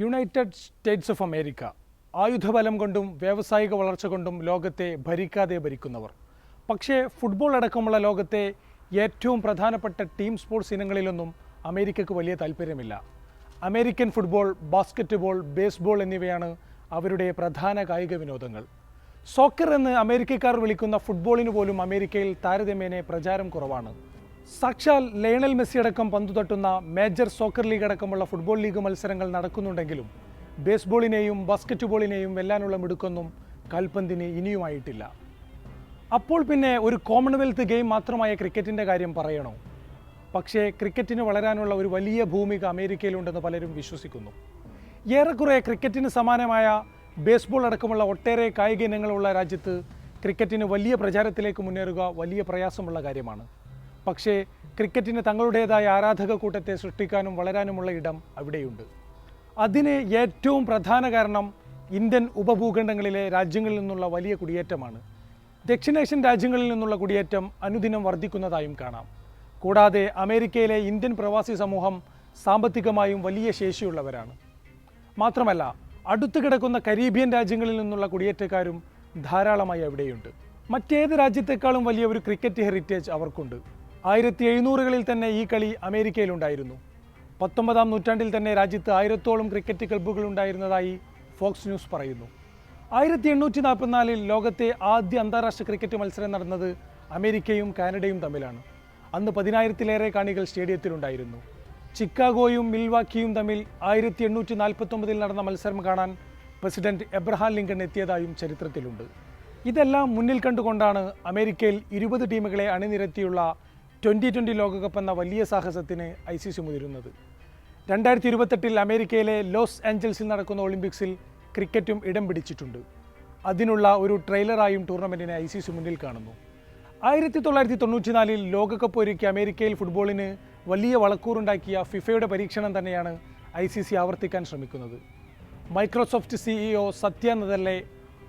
United States of America ആയുധബലം കൊണ്ടും വ്യാവസായിക വളർച്ച കൊണ്ടും ലോകത്തെ ഭരിക്കാതെ ഭരിക്കുന്നവർ. പക്ഷേ ഫുട്ബോൾ അടക്കമുള്ള ലോകത്തെ ഏറ്റവും പ്രധാനപ്പെട്ട ടീം സ്പോർട്സ് ഇനങ്ങളിലൊന്നും അമേരിക്കക്ക് വലിയ താല്പര്യമില്ല. അമേരിക്കൻ ഫുട്ബോൾ ബാസ്ക്കറ്റ്ബോൾ ബേസ്ബോൾ എന്നിവയാണ് അവരുടെ പ്രധാന കായിക വിനോദങ്ങൾ. സോക്കർ എന്ന് അമേരിക്കക്കാർ വിളിക്കുന്ന ഫുട്ബോളിന് പോലും അമേരിക്കയിൽ താരതമ്യേന പ്രചാരം കുറവാണ്. സാക്ഷാൽ ലയണൽ മെസ്സി അടക്കം പന്തു തട്ടുന്ന മേജർ സോക്കർ ലീഗ് അടക്കമുള്ള ഫുട്ബോൾ ലീഗ് മത്സരങ്ങൾ നടക്കുന്നുണ്ടെങ്കിലും ബേസ്ബോളിനെയും ബാസ്ക്കറ്റ്ബോളിനെയും വെല്ലാനുള്ള മിടുക്കൊന്നും കാൽപന്തിന് ഇനിയുമായിട്ടില്ല. അപ്പോൾ പിന്നെ ഒരു കോമൺവെൽത്ത് ഗെയിം മാത്രമായ ക്രിക്കറ്റിന്റെ കാര്യം പറയണോ? പക്ഷേ ക്രിക്കറ്റിന് വളരാനുള്ള ഒരു വലിയ ഭൂമിക അമേരിക്കയിലുണ്ടെന്ന് പലരും വിശ്വസിക്കുന്നു. ഏറെക്കുറെ ക്രിക്കറ്റിന് സമാനമായ ബേസ്ബോൾ അടക്കമുള്ള ഒട്ടേറെ കായിക ഇനങ്ങളുള്ള രാജ്യത്ത് ക്രിക്കറ്റിന് വലിയ പ്രചാരത്തിലേക്ക് മുന്നേറുക വലിയ പ്രയാസമുള്ള കാര്യമാണ്. പക്ഷേ ക്രിക്കറ്റിന് തങ്ങളുടേതായ ആരാധക കൂട്ടത്തെ സൃഷ്ടിക്കാനും വളരാനുമുള്ള ഇടം അവിടെയുണ്ട്. അതിന് ഏറ്റവും പ്രധാന കാരണം ഇന്ത്യൻ ഉപഭൂഖണ്ഡങ്ങളിലെ രാജ്യങ്ങളിൽ നിന്നുള്ള വലിയ കുടിയേറ്റമാണ്. ദക്ഷിണേഷ്യൻ രാജ്യങ്ങളിൽ നിന്നുള്ള കുടിയേറ്റം അനുദിനം വർദ്ധിക്കുന്നതായും കാണാം. കൂടാതെ അമേരിക്കയിലെ ഇന്ത്യൻ പ്രവാസി സമൂഹം സാമ്പത്തികമായും വലിയ ശേഷിയുള്ളവരാണ്. മാത്രമല്ല അടുത്തു കിടക്കുന്ന കരീബിയൻ രാജ്യങ്ങളിൽ നിന്നുള്ള കുടിയേറ്റക്കാരും ധാരാളമായി അവിടെയുണ്ട്. മറ്റേത് രാജ്യത്തെക്കാളും വലിയ ഒരു ക്രിക്കറ്റ് ഹെറിറ്റേജ് അവർക്കുണ്ട്. ആയിരത്തി എഴുന്നൂറുകളിൽ തന്നെ ഈ കളി അമേരിക്കയിലുണ്ടായിരുന്നു. പത്തൊമ്പതാം നൂറ്റാണ്ടിൽ തന്നെ രാജ്യത്ത് ആയിരത്തോളം ക്രിക്കറ്റ് ക്ലബ്ബുകൾ ഉണ്ടായിരുന്നതായി ഫോക്സ് ന്യൂസ് പറയുന്നു. ആയിരത്തി എണ്ണൂറ്റി നാൽപ്പത്തിനാലിൽ ലോകത്തെ ആദ്യ അന്താരാഷ്ട്ര ക്രിക്കറ്റ് മത്സരം നടന്നത് അമേരിക്കയും കാനഡയും തമ്മിലാണ്. അന്ന് പതിനായിരത്തിലേറെ കാണികൾ സ്റ്റേഡിയത്തിലുണ്ടായിരുന്നു. ചിക്കാഗോയും മിൽവാക്കിയും തമ്മിൽ ആയിരത്തി എണ്ണൂറ്റി നാൽപ്പത്തൊമ്പതിൽ നടന്ന മത്സരം കാണാൻ പ്രസിഡന്റ് എബ്രഹാം ലിങ്കൺ എത്തിയതായും ചരിത്രത്തിലുണ്ട്. ഇതെല്ലാം മുന്നിൽ കണ്ടുകൊണ്ടാണ് അമേരിക്കയിൽ ഇരുപത് ടീമുകളെ അണിനിരത്തിയുള്ള ട്വന്റി ട്വന്റി ലോകകപ്പ് എന്ന വലിയ സാഹസത്തിന് ഐ സി സി മുതിരുന്നത്. രണ്ടായിരത്തി ഇരുപത്തെട്ടിൽ അമേരിക്കയിലെ ലോസ് ആഞ്ചൽസിൽ നടക്കുന്ന ഒളിമ്പിക്സിൽ ക്രിക്കറ്റും ഇടം പിടിച്ചിട്ടുണ്ട്. അതിനുള്ള ഒരു ട്രെയിലറായും ടൂർണമെന്റിനെ ഐ സി സി മുന്നിൽ കാണുന്നു. ആയിരത്തി തൊള്ളായിരത്തി തൊണ്ണൂറ്റിനാലിൽ ലോകകപ്പ് ഒരുക്കി അമേരിക്കയിൽ ഫുട്ബോളിന് വലിയ വളക്കൂറുണ്ടാക്കിയ ഫിഫയുടെ പരീക്ഷണം തന്നെയാണ് ഐ സി സി ആവർത്തിക്കാൻ ശ്രമിക്കുന്നത്. Microsoft CEO Satya Nadella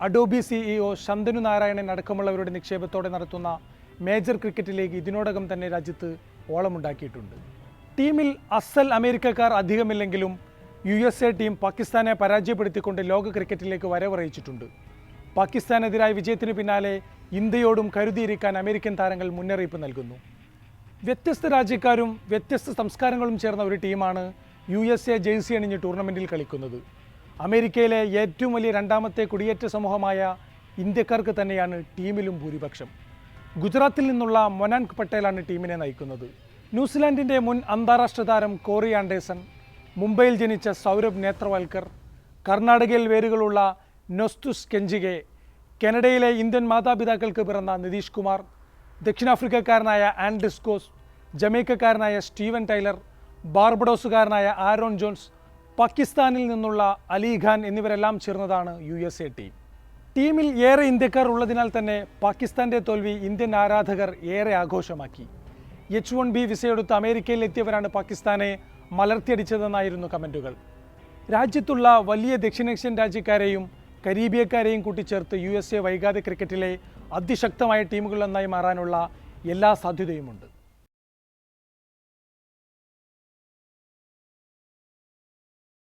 Adobe CEO Shantanu Narayanan അടക്കമുള്ളവരുടെ നിക്ഷേപത്തോടെ നടത്തുന്ന മേജർ ക്രിക്കറ്റിലേക്ക് ഇതിനോടകം തന്നെ രാജ്യത്ത് ഓളമുണ്ടാക്കിയിട്ടുണ്ട്. ടീമിൽ അസൽ അമേരിക്കക്കാർ അധികമില്ലെങ്കിലും യു എസ് എ ടീം പാകിസ്ഥാനെ പരാജയപ്പെടുത്തിക്കൊണ്ട് ലോക ക്രിക്കറ്റിലേക്ക് വരവറിയിച്ചിട്ടുണ്ട്. പാകിസ്ഥാനെതിരായ വിജയത്തിന് പിന്നാലെ ഇന്ത്യയോടും കരുതിയിരിക്കാൻ അമേരിക്കൻ താരങ്ങൾ മുന്നറിയിപ്പ് നൽകുന്നു. വ്യത്യസ്ത രാജ്യക്കാരും വ്യത്യസ്ത സംസ്കാരങ്ങളും ചേർന്ന ഒരു ടീമാണ് യു എസ് എ ജേഴ്സി അണിഞ്ഞ് ടൂർണമെന്റിൽ കളിക്കുന്നത്. അമേരിക്കയിലെ ഏറ്റവും വലിയ രണ്ടാമത്തെ കുടിയേറ്റ സമൂഹമായ ഇന്ത്യക്കാർക്ക് തന്നെയാണ് ടീമിലും ഭൂരിപക്ഷം. ഗുജറാത്തിൽ നിന്നുള്ള മൊനാൻക് പട്ടേലാണ് ടീമിനെ നയിക്കുന്നത്. ന്യൂസിലാൻഡിന്റെ മുൻ അന്താരാഷ്ട്ര താരം കോറി ആൻഡേഴ്സൺ മുംബൈയിൽ ജനിച്ച സൗരഭ് നേത്രവാൽക്കർ കർണാടകയിൽ വേരുകളുള്ള നൊസ്തുസ് കെഞ്ചികെ കനഡയിലെ ഇന്ത്യൻ മാതാപിതാക്കൾക്ക് പിറന്ന നിതീഷ് കുമാർ ദക്ഷിണാഫ്രിക്കക്കാരനായ ആൻഡിസ്കോസ് ജമൈക്കക്കാരനായ സ്റ്റീവൻ ടൈലർ ബാർബഡോസുകാരനായ ആരോൺ ജോൺസ് പാകിസ്ഥാനിൽ നിന്നുള്ള അലി ഖാൻ എന്നിവരെല്ലാം ചേർന്നതാണ് യു എസ് എ ടീം. ടീമിൽ ഏറെ ഇന്ത്യക്കാർ ഉള്ളതിനാൽ തന്നെ പാകിസ്ഥാന്റെ തോൽവി ഇന്ത്യൻ ആരാധകർ ഏറെ ആഘോഷമാക്കി. എച്ച് വൺ ബി വിസയെടുത്ത് അമേരിക്കയിൽ എത്തിയവരാണ് പാകിസ്ഥാനെ മലർത്തിയടിച്ചതെന്നായിരുന്നു കമന്റുകൾ രാജ്യത്തുള്ള വലിയ ദക്ഷിണേഷ്യൻ രാജ്യക്കാരെയും കരീബിയക്കാരെയും കൂട്ടിച്ചേർത്ത് യു എസ് എ വൈകാതെ ക്രിക്കറ്റിലെ അതിശക്തമായ ടീമുകളിലൊന്നായി മാറാനുള്ള എല്ലാ സാധ്യതയുമുണ്ട്.